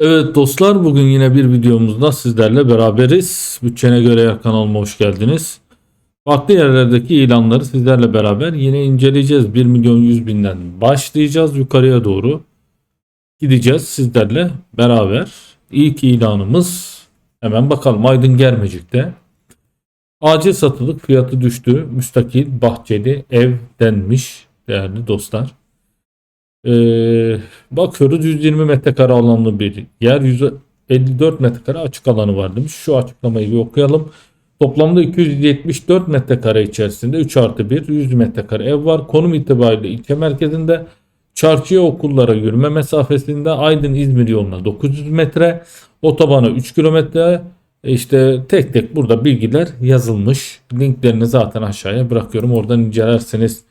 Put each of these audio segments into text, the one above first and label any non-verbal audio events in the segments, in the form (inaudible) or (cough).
Evet dostlar bugün yine bir videomuzda sizlerle beraberiz. Bütçene göre yer kanalıma hoş geldiniz. Farklı yerlerdeki ilanları sizlerle beraber yine inceleyeceğiz. 1 milyon 100 binden başlayacağız yukarıya doğru. Gideceğiz sizlerle beraber. İlk ilanımız hemen bakalım Aydın Germecik'te. Acil satılık fiyatı düştü. Müstakil bahçeli ev denmiş değerli dostlar. Ee, bakıyoruz 120 metrekare alanlı bir yer. 154 metrekare açık alanı var demiş. Şu açıklamayı bir okuyalım. Toplamda 274 metrekare içerisinde 3 artı 1 100 metrekare ev var. Konum itibariyle ilçe merkezinde çarşıya okullara yürüme mesafesinde Aydın İzmir yoluna 900 metre otobana 3 kilometre E işte tek tek burada bilgiler yazılmış. Linklerini zaten aşağıya bırakıyorum. Oradan incelerseniz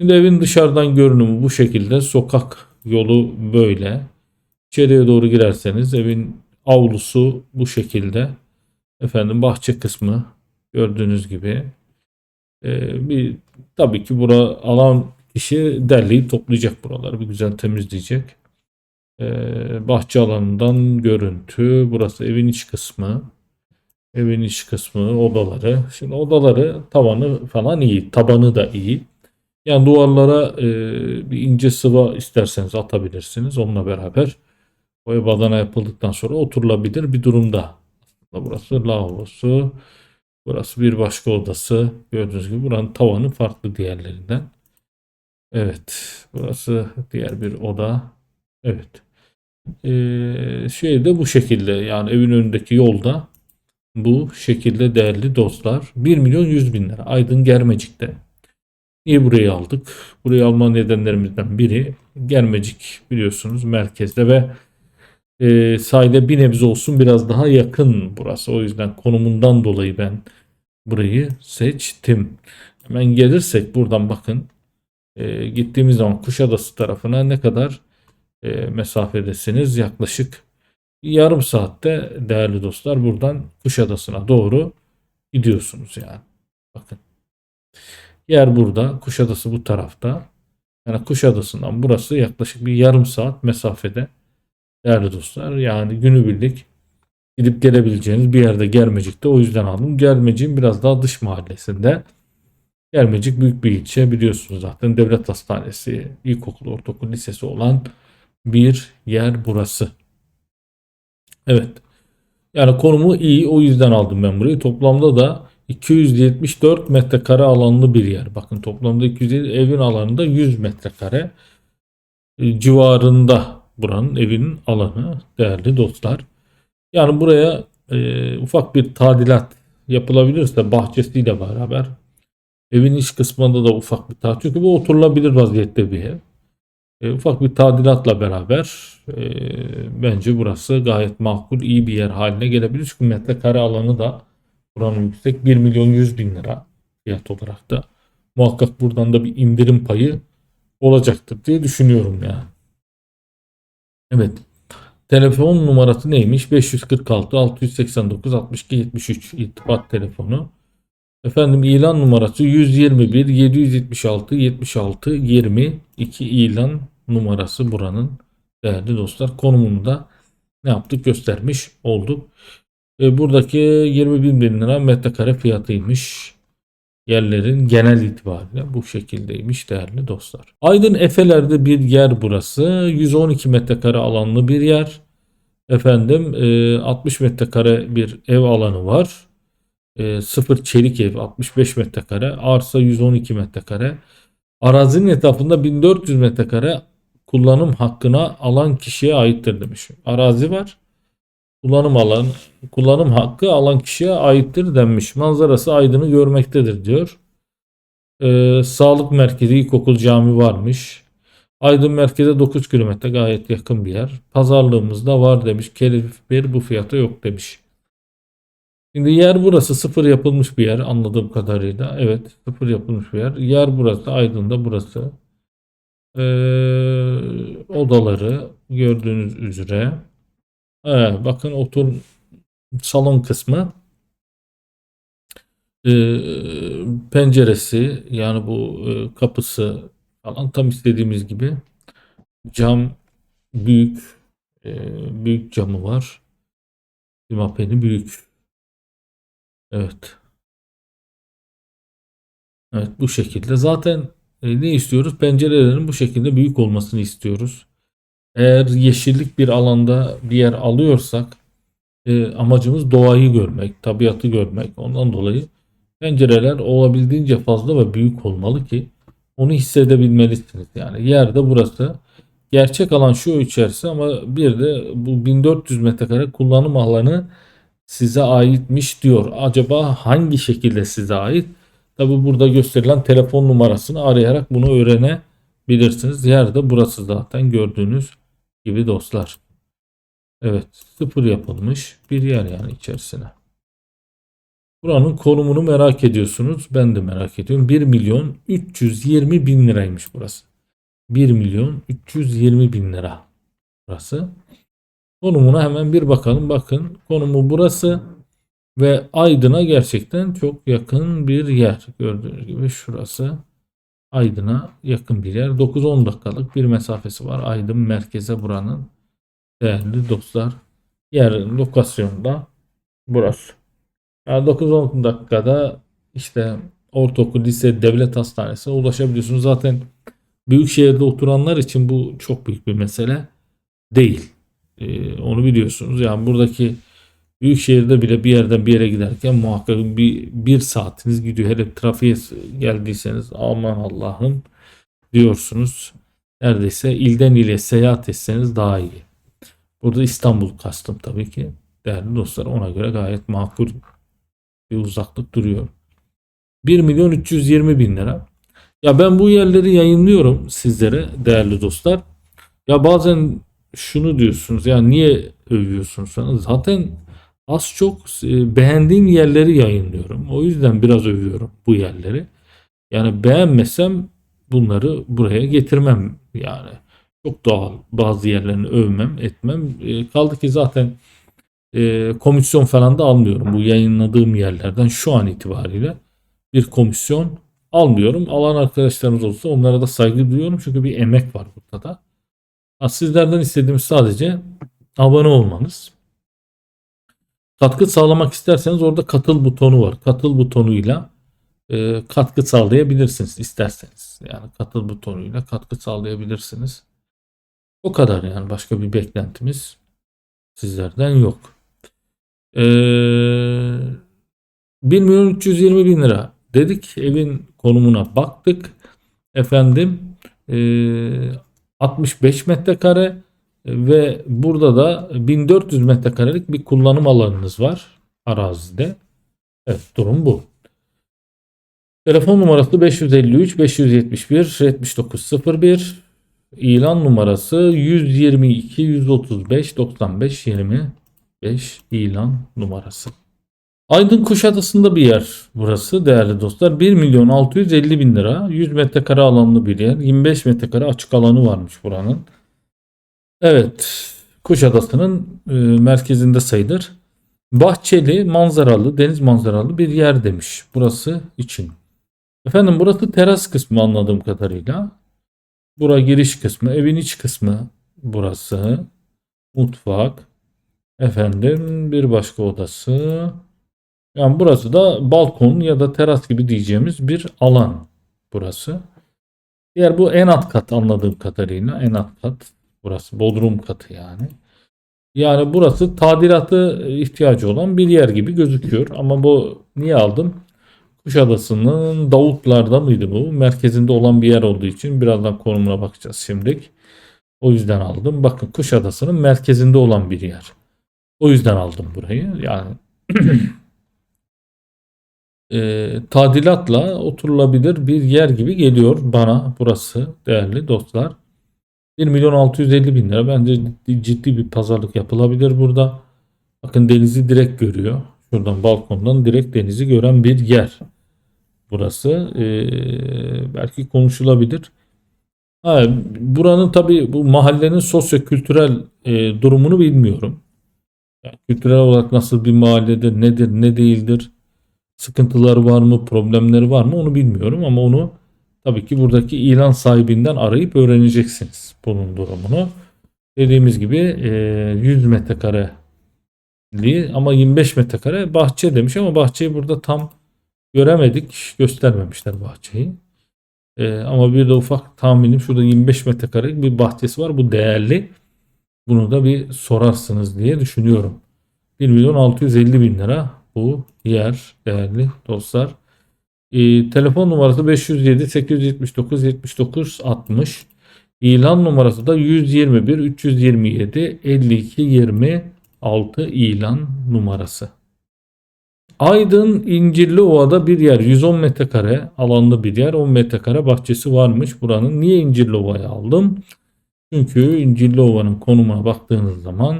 Şimdi evin dışarıdan görünümü bu şekilde. Sokak yolu böyle. İçeriye doğru girerseniz evin avlusu bu şekilde. Efendim bahçe kısmı gördüğünüz gibi. Ee, bir tabii ki bura alan kişi derleyip toplayacak buraları. Bir güzel temizleyecek. Ee, bahçe alanından görüntü. Burası evin iç kısmı. Evin iç kısmı, odaları. Şimdi odaları tavanı falan iyi. Tabanı da iyi. Yani duvarlara e, bir ince sıva isterseniz atabilirsiniz. Onunla beraber boya badana yapıldıktan sonra oturulabilir bir durumda. Aslında burası lavabosu. Burası bir başka odası. Gördüğünüz gibi buranın tavanı farklı diğerlerinden. Evet. Burası diğer bir oda. Evet. Ee, şey de bu şekilde yani evin önündeki yolda bu şekilde değerli dostlar. 1 milyon 100 bin lira. Aydın Germecik'te. Niye burayı aldık? Burayı alma nedenlerimizden biri Germecik biliyorsunuz merkezde ve e, sahile bir nebze olsun biraz daha yakın burası. O yüzden konumundan dolayı ben burayı seçtim. Hemen gelirsek buradan bakın e, gittiğimiz zaman Kuşadası tarafına ne kadar e, mesafedesiniz? Yaklaşık yarım saatte değerli dostlar buradan Kuşadası'na doğru gidiyorsunuz yani. Bakın. Yer burada. Kuşadası bu tarafta. Yani Kuşadası'ndan burası yaklaşık bir yarım saat mesafede. Değerli dostlar yani günübirlik gidip gelebileceğiniz bir yerde Germecik'te o yüzden aldım. Germecik'in biraz daha dış mahallesinde. Germecik büyük bir ilçe biliyorsunuz zaten devlet hastanesi, ilkokul, ortaokul, lisesi olan bir yer burası. Evet. Yani konumu iyi o yüzden aldım ben burayı. Toplamda da 274 metrekare alanlı bir yer. Bakın toplamda 207 evin alanında 100 metrekare e, civarında buranın evinin alanı değerli dostlar. Yani buraya e, ufak bir tadilat yapılabilirse bahçesiyle beraber evin iç kısmında da ufak bir tadilat. Çünkü bu oturulabilir vaziyette bir ev. E, ufak bir tadilatla beraber e, bence burası gayet makul iyi bir yer haline gelebilir. Çünkü metrekare alanı da Buranın yüksek 1 milyon 100 bin lira fiyat olarak da muhakkak buradan da bir indirim payı olacaktır diye düşünüyorum ya. Evet. Telefon numarası neymiş? 546 689 62 73 irtibat telefonu. Efendim ilan numarası 121 776 76 22 ilan numarası buranın değerli dostlar. Konumunu da ne yaptık göstermiş olduk. E, buradaki 21 bin lira metrekare fiyatıymış. Yerlerin genel itibariyle bu şekildeymiş değerli dostlar. Aydın Efeler'de bir yer burası. 112 metrekare alanlı bir yer. Efendim 60 e, metrekare bir ev alanı var. E, sıfır çelik ev 65 metrekare. Arsa 112 metrekare. Arazinin etrafında 1400 metrekare kullanım hakkına alan kişiye aittir demiş. Arazi var kullanım alan, kullanım hakkı alan kişiye aittir denmiş. Manzarası aydını görmektedir diyor. Ee, sağlık merkezi ilkokul cami varmış. Aydın merkeze 9 kilometre gayet yakın bir yer. Pazarlığımız da var demiş. Kelif bir bu fiyata yok demiş. Şimdi yer burası sıfır yapılmış bir yer anladığım kadarıyla. Evet sıfır yapılmış bir yer. Yer burası Aydın'da burası. Ee, odaları gördüğünüz üzere. Evet, bakın otur salon kısmı e, penceresi yani bu e, kapısı falan tam istediğimiz gibi cam büyük Ee, büyük camı var. Dimapeni büyük. Evet. Evet bu şekilde. Zaten e, ne istiyoruz? Pencerelerin bu şekilde büyük olmasını istiyoruz. Eğer yeşillik bir alanda bir yer alıyorsak e, amacımız doğayı görmek, tabiatı görmek. Ondan dolayı pencereler olabildiğince fazla ve büyük olmalı ki onu hissedebilmelisiniz. Yani yerde burası. Gerçek alan şu içerisi ama bir de bu 1400 metrekare kullanım alanı size aitmiş diyor. Acaba hangi şekilde size ait? Tabi burada gösterilen telefon numarasını arayarak bunu öğrenebilirsiniz. Yerde burası zaten gördüğünüz gibi dostlar. Evet sıfır yapılmış bir yer yani içerisine. Buranın konumunu merak ediyorsunuz. Ben de merak ediyorum. 1 milyon 320 bin liraymış burası. 1 milyon 320 bin lira burası. Konumuna hemen bir bakalım. Bakın konumu burası ve Aydın'a gerçekten çok yakın bir yer. Gördüğünüz gibi şurası Aydın'a yakın bir yer. 9-10 dakikalık bir mesafesi var. Aydın merkeze buranın. Değerli dostlar. Yer lokasyonda burası. Yani 9-10 dakikada işte ortaokul, lise, devlet hastanesine ulaşabiliyorsunuz. Zaten büyük şehirde oturanlar için bu çok büyük bir mesele değil. Ee, onu biliyorsunuz. Yani buradaki büyük şehirde bile bir yerden bir yere giderken muhakkak bir, bir saatiniz gidiyor. Hele trafiğe geldiyseniz aman Allah'ım diyorsunuz. Neredeyse ilden ile seyahat etseniz daha iyi. Burada İstanbul kastım tabii ki. Değerli dostlar ona göre gayet makul bir uzaklık duruyor. 1 milyon 320 bin lira. Ya ben bu yerleri yayınlıyorum sizlere değerli dostlar. Ya bazen şunu diyorsunuz ya niye övüyorsunuz? Zaten az çok e, beğendiğim yerleri yayınlıyorum. O yüzden biraz övüyorum bu yerleri. Yani beğenmesem bunları buraya getirmem yani. Çok doğal bazı yerlerini övmem etmem. E, kaldı ki zaten e, komisyon falan da almıyorum. Bu yayınladığım yerlerden şu an itibariyle bir komisyon almıyorum. Alan arkadaşlarımız olsa onlara da saygı duyuyorum. Çünkü bir emek var burada da. Sizlerden istediğimiz sadece abone olmanız. Katkı sağlamak isterseniz orada katıl butonu var. Katıl butonuyla e, katkı sağlayabilirsiniz isterseniz. Yani katıl butonuyla katkı sağlayabilirsiniz. O kadar yani başka bir beklentimiz sizlerden yok. Ee, 1 milyon 320 bin lira dedik. Evin konumuna baktık. Efendim ee, 65 metrekare ve burada da 1400 metrekarelik bir kullanım alanınız var arazide. Evet durum bu. Telefon numarası 553 571 7901 İlan numarası 122 135 95 25 ilan numarası. Aydın Kuşadası'nda bir yer burası değerli dostlar. 1 milyon 650 bin lira 100 metrekare alanlı bir yer. 25 metrekare açık alanı varmış buranın. Evet Kuşadası'nın e, merkezinde sayılır. Bahçeli manzaralı deniz manzaralı bir yer demiş burası için. Efendim burası teras kısmı anladığım kadarıyla. Bura giriş kısmı, evin iç kısmı burası. Mutfak. Efendim bir başka odası. Yani burası da balkon ya da teras gibi diyeceğimiz bir alan burası. Diğer bu en alt kat anladığım kadarıyla en alt kat. Burası bodrum katı yani. Yani burası tadilatı ihtiyacı olan bir yer gibi gözüküyor. Ama bu niye aldım? Kuşadası'nın Davutlar'da mıydı bu? Merkezinde olan bir yer olduğu için birazdan konumuna bakacağız şimdilik. O yüzden aldım. Bakın Kuşadası'nın merkezinde olan bir yer. O yüzden aldım burayı. Yani (clears throat) e, tadilatla oturulabilir bir yer gibi geliyor bana burası değerli dostlar. 1 milyon 650 bin lira. Bence ciddi, bir pazarlık yapılabilir burada. Bakın denizi direkt görüyor. Şuradan balkondan direkt denizi gören bir yer. Burası ee, belki konuşulabilir. Ha, buranın tabi bu mahallenin sosyo-kültürel e, durumunu bilmiyorum. Yani kültürel olarak nasıl bir mahalledir, nedir, ne değildir, sıkıntıları var mı, problemleri var mı onu bilmiyorum ama onu tabii ki buradaki ilan sahibinden arayıp öğreneceksiniz bunun durumunu. dediğimiz gibi e, 100 metrekare ama 25 metrekare bahçe demiş ama bahçeyi burada tam göremedik. Göstermemişler bahçeyi. E, ama bir de ufak tahminim şurada 25 metrekare bir bahçesi var. Bu değerli. Bunu da bir sorarsınız diye düşünüyorum. 1 milyon 650 bin lira bu yer değerli dostlar. E, telefon numarası 507 879 79 60. İlan numarası da 121 327 52 26 ilan numarası. Aydın İncirli Ova'da bir yer 110 metrekare alanlı bir yer 10 metrekare bahçesi varmış buranın. Niye İncirli Ova'yı aldım? Çünkü İncirli Ova'nın konumuna baktığınız zaman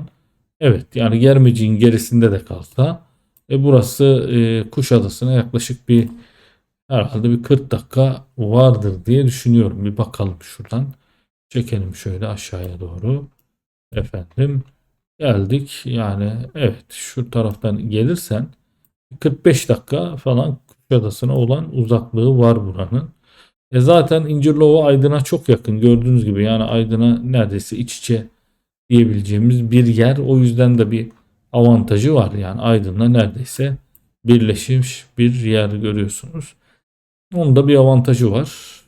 evet yani Germeci'nin gerisinde de kalsa e, burası e, Kuşadası'na yaklaşık bir herhalde bir 40 dakika vardır diye düşünüyorum. Bir bakalım şuradan. Çekelim şöyle aşağıya doğru. Efendim geldik. Yani evet şu taraftan gelirsen 45 dakika falan Kuşadası'na olan uzaklığı var buranın. E zaten İncirlova Aydın'a çok yakın gördüğünüz gibi yani Aydın'a neredeyse iç içe diyebileceğimiz bir yer. O yüzden de bir avantajı var yani Aydın'la neredeyse birleşmiş bir yer görüyorsunuz. Onun da bir avantajı var.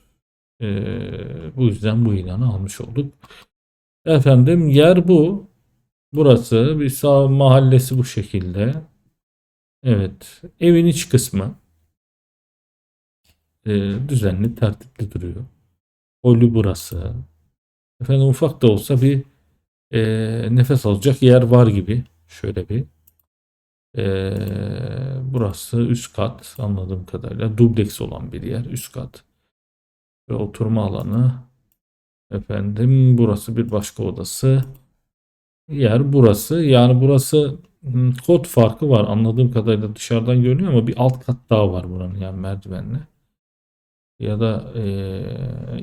Ee, bu yüzden bu ilanı almış olduk. Efendim yer bu. Burası bir sağ mahallesi bu şekilde. Evet. Evin iç kısmı e, düzenli, tertipli duruyor. Holü burası. Efendim ufak da olsa bir e, nefes alacak yer var gibi. Şöyle bir. E, burası üst kat anladığım kadarıyla. Dubleks olan bir yer. Üst kat. Ve oturma alanı. Efendim burası bir başka odası. Yer burası. Yani burası hmm, kod farkı var. Anladığım kadarıyla dışarıdan görünüyor ama bir alt kat daha var buranın yani merdivenle. Ya da e,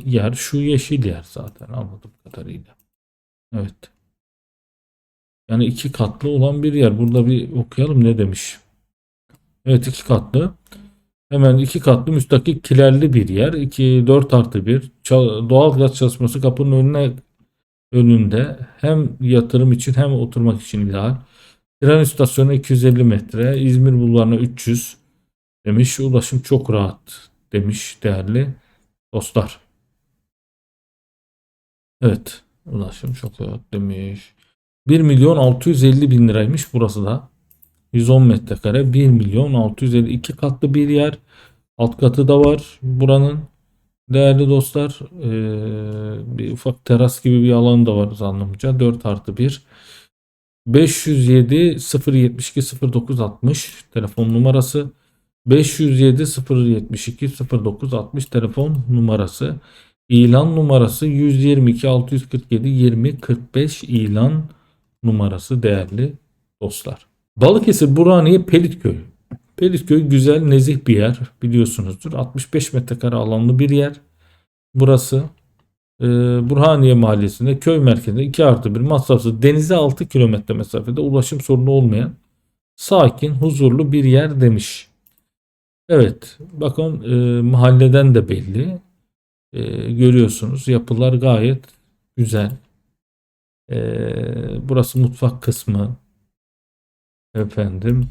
yer şu yeşil yer zaten anladığım kadarıyla. Evet. Yani iki katlı olan bir yer. Burada bir okuyalım ne demiş. Evet iki katlı. Hemen iki katlı müstakil kilerli bir yer. 2 4 artı 1. Doğal gaz çalışması kapının önüne önünde hem yatırım için hem oturmak için ideal. Tren istasyonu 250 metre. İzmir bulvarına 300 demiş. Ulaşım çok rahat demiş değerli dostlar. Evet. Ulaşım çok rahat demiş. 1 milyon 650 bin liraymış burası da. 110 metrekare 1 milyon 650 iki katlı bir yer. Alt katı da var buranın. Değerli dostlar ee, bir ufak teras gibi bir alan da var zannımca 4 artı 1. 507 072 0960 telefon numarası. 507 072 0960 telefon numarası. İlan numarası 122 647 20 45 ilan numarası değerli dostlar. Balıkesir Burhaniye Pelitköy. Pelitköy güzel nezih bir yer biliyorsunuzdur. 65 metrekare alanlı bir yer. Burası e, Burhaniye mahallesinde köy merkezinde 2 artı 1 masrafsız denize 6 kilometre mesafede ulaşım sorunu olmayan sakin huzurlu bir yer demiş. Evet bakın e, mahalleden de belli. E, görüyorsunuz yapılar gayet güzel. E, burası mutfak kısmı. Efendim.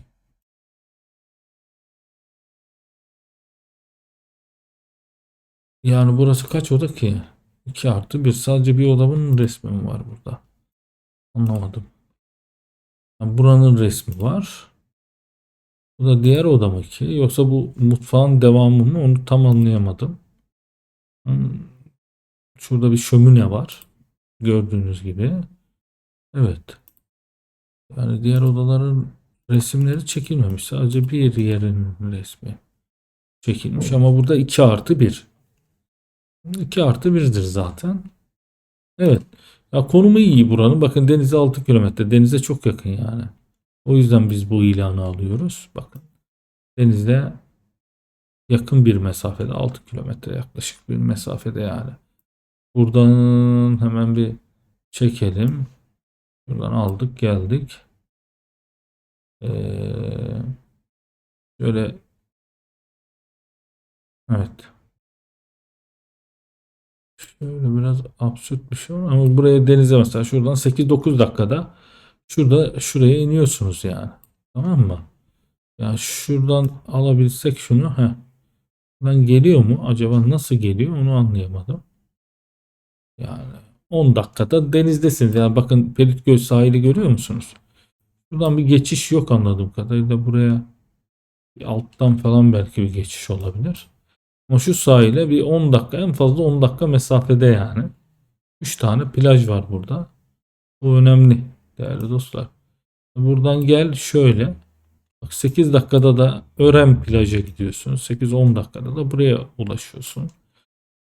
Yani burası kaç oda ki? 2 artı 1. Sadece bir odamın resmi mi var burada? Anlamadım. Yani buranın resmi var. Bu da diğer oda mı ki? Yoksa bu mutfağın devamı mı? Onu tam anlayamadım. Hmm. Şurada bir şömine var. Gördüğünüz gibi. Evet. Yani diğer odaların resimleri çekilmemiş. Sadece bir yerin resmi çekilmiş. Ama burada 2 artı 1. 2 artı 1'dir zaten. Evet. Ya konumu iyi buranın. Bakın denize 6 kilometre. Denize çok yakın yani. O yüzden biz bu ilanı alıyoruz. Bakın. Denizde yakın bir mesafede 6 kilometre yaklaşık bir mesafede yani. Buradan hemen bir çekelim. Buradan aldık geldik. Ee, şöyle evet. Şöyle biraz absürt bir şey var ama buraya denize mesela şuradan 8-9 dakikada şurada şuraya iniyorsunuz yani. Tamam mı? Ya şuradan alabilsek şunu. Heh. Buradan geliyor mu? Acaba nasıl geliyor? Onu anlayamadım. Yani 10 dakikada denizdesiniz. Yani bakın Pelitgöl sahili görüyor musunuz? Buradan bir geçiş yok anladığım kadarıyla. Buraya bir alttan falan belki bir geçiş olabilir. Ama şu sahile bir 10 dakika en fazla 10 dakika mesafede yani. 3 tane plaj var burada. Bu önemli değerli dostlar. Buradan gel şöyle. Bak 8 dakikada da Ören plaja gidiyorsun. 8-10 dakikada da buraya ulaşıyorsun.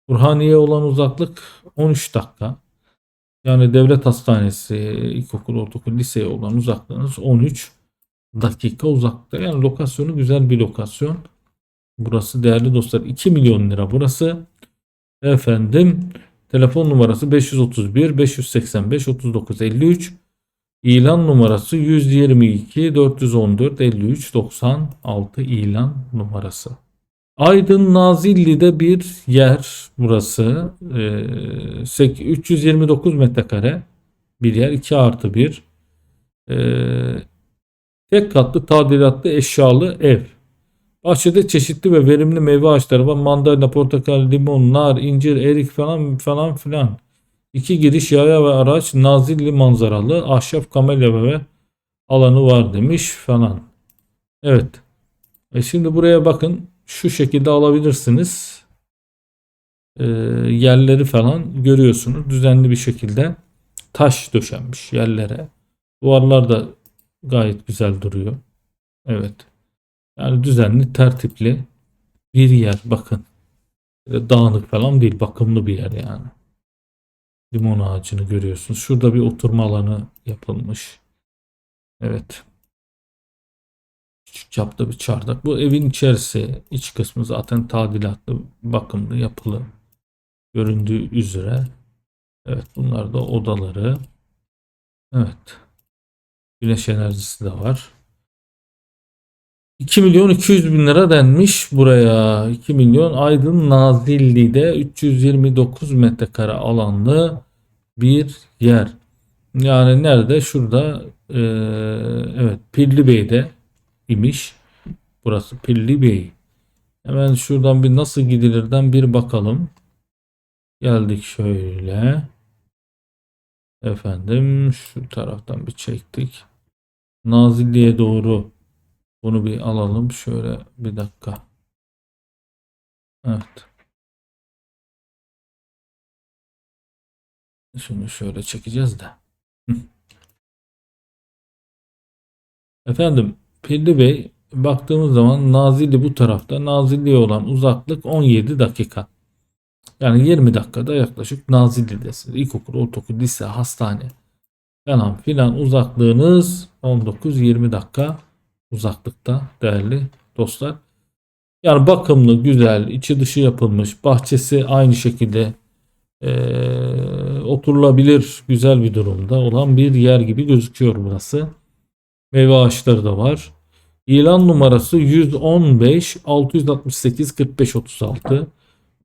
Burhaniye olan uzaklık 13 dakika. Yani devlet hastanesi, ilkokul, ortaokul, liseye olan uzaklığınız 13 dakika uzakta. Yani lokasyonu güzel bir lokasyon. Burası değerli dostlar 2 milyon lira burası. Efendim telefon numarası 531 585 39 53. İlan numarası 122 414 53 96 ilan numarası. Aydın Nazilli'de bir yer burası. Ee, sek- 329 metrekare bir yer 2 artı 1. Ee, tek katlı tadilatlı eşyalı ev. Bahçede çeşitli ve verimli meyve ağaçları var. Mandalina, portakal, limon, nar, incir, erik falan falan filan. İki giriş yaya ve araç Nazilli manzaralı ahşap kamelya ve alanı var demiş falan. Evet. E şimdi buraya bakın. Şu şekilde alabilirsiniz. E, yerleri falan görüyorsunuz. Düzenli bir şekilde taş döşenmiş yerlere. Duvarlar da gayet güzel duruyor. Evet. Yani düzenli, tertipli bir yer. Bakın. Dağınık falan değil. Bakımlı bir yer yani. Limon ağacını görüyorsunuz. Şurada bir oturma alanı yapılmış. Evet. Küçük çapta bir çardak. Bu evin içerisi, iç kısmı zaten tadilatlı, bakımlı, yapılı. Göründüğü üzere. Evet bunlar da odaları. Evet. Güneş enerjisi de var. 2 milyon 200 bin lira denmiş buraya. 2 milyon Aydın Nazilli'de 329 metrekare alanlı bir yer. Yani nerede? Şurada eee, evet Pirli Bey'de imiş. Burası Pirli Bey. Hemen şuradan bir nasıl gidilirden bir bakalım. Geldik şöyle. Efendim şu taraftan bir çektik. Nazilli'ye doğru bunu bir alalım. Şöyle bir dakika. Evet. Şunu şöyle çekeceğiz de. (laughs) Efendim Pilli Bey baktığımız zaman Nazilli bu tarafta. Nazilli'ye olan uzaklık 17 dakika. Yani 20 dakikada yaklaşık Nazilli'desiniz. İlkokul, ortaokul, lise, hastane falan filan uzaklığınız 19-20 dakika uzaklıkta değerli dostlar. Yani bakımlı, güzel, içi dışı yapılmış, bahçesi aynı şekilde eee, oturulabilir güzel bir durumda olan bir yer gibi gözüküyor burası. Meyve ağaçları da var. İlan numarası 115 668 45 36.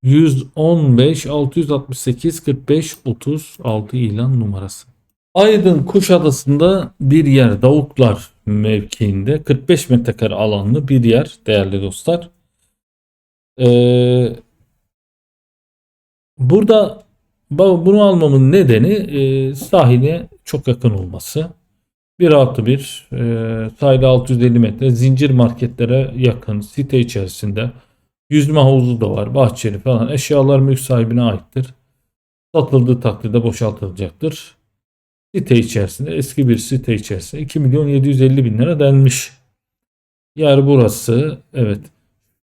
115 668 45 36 ilan numarası. Aydın Kuşadası'nda bir yer Davuklar mevkiinde 45 metrekare alanlı bir yer değerli dostlar. Ee, burada bu- bunu almamın nedeni e, sahile çok yakın olması. 1 artı 1 e, sahile 650 metre zincir marketlere yakın site içerisinde yüzme havuzu da var bahçeli falan eşyalar mülk sahibine aittir. Satıldığı takdirde boşaltılacaktır. Site içerisinde eski bir site içerisinde 2 milyon 750 bin lira denmiş. Yer burası evet.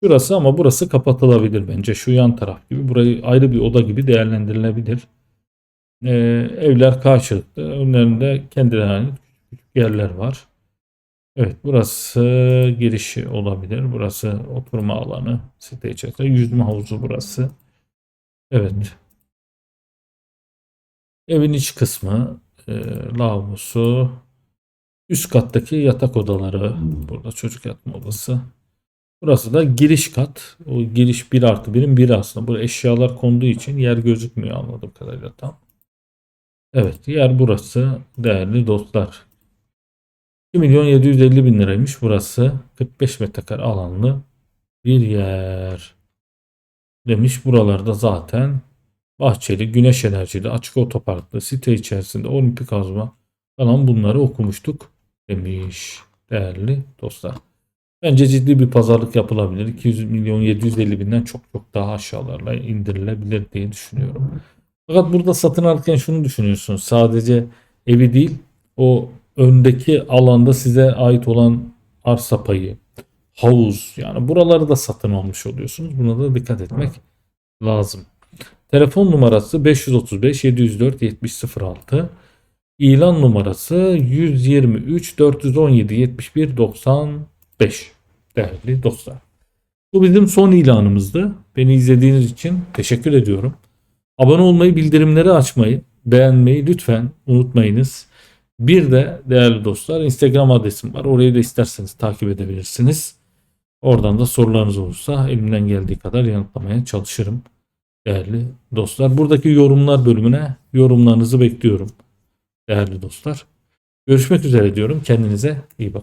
Şurası ama burası kapatılabilir bence. Şu yan taraf gibi. Burayı ayrı bir oda gibi değerlendirilebilir. Ee, evler karşılıklı. Önlerinde kendilerine yerler var. Evet burası girişi olabilir. Burası oturma alanı. Site içerisinde. Yüzme havuzu burası. Evet. Evin iç kısmı, e, lavabosu, üst kattaki yatak odaları, burada çocuk yatma odası. Burası da giriş kat. O giriş 1 artı 1'in 1 aslında. Buraya eşyalar konduğu için yer gözükmüyor anladığım kadarıyla tam. Evet yer burası değerli dostlar. 2 milyon 750 bin liraymış burası. 45 metrekare alanlı bir yer. Demiş buralarda zaten bahçeli, güneş enerjili, açık otoparklı, site içerisinde olimpik havuzma falan bunları okumuştuk demiş değerli dostlar. Bence ciddi bir pazarlık yapılabilir. 200 milyon 750 binden çok çok daha aşağılarla indirilebilir diye düşünüyorum. Fakat burada satın alırken şunu düşünüyorsunuz. Sadece evi değil o öndeki alanda size ait olan arsa payı, havuz yani buraları da satın almış oluyorsunuz. Buna da dikkat etmek lazım. Telefon numarası 535 704 7006. İlan numarası 123 417 71 95 değerli dostlar. Bu bizim son ilanımızdı. Beni izlediğiniz için teşekkür ediyorum. Abone olmayı, bildirimleri açmayı, beğenmeyi lütfen unutmayınız. Bir de değerli dostlar Instagram adresim var. Orayı da isterseniz takip edebilirsiniz. Oradan da sorularınız olursa elimden geldiği kadar yanıtlamaya çalışırım. Değerli dostlar. Buradaki yorumlar bölümüne yorumlarınızı bekliyorum. Değerli dostlar. Görüşmek üzere diyorum. Kendinize iyi bakın.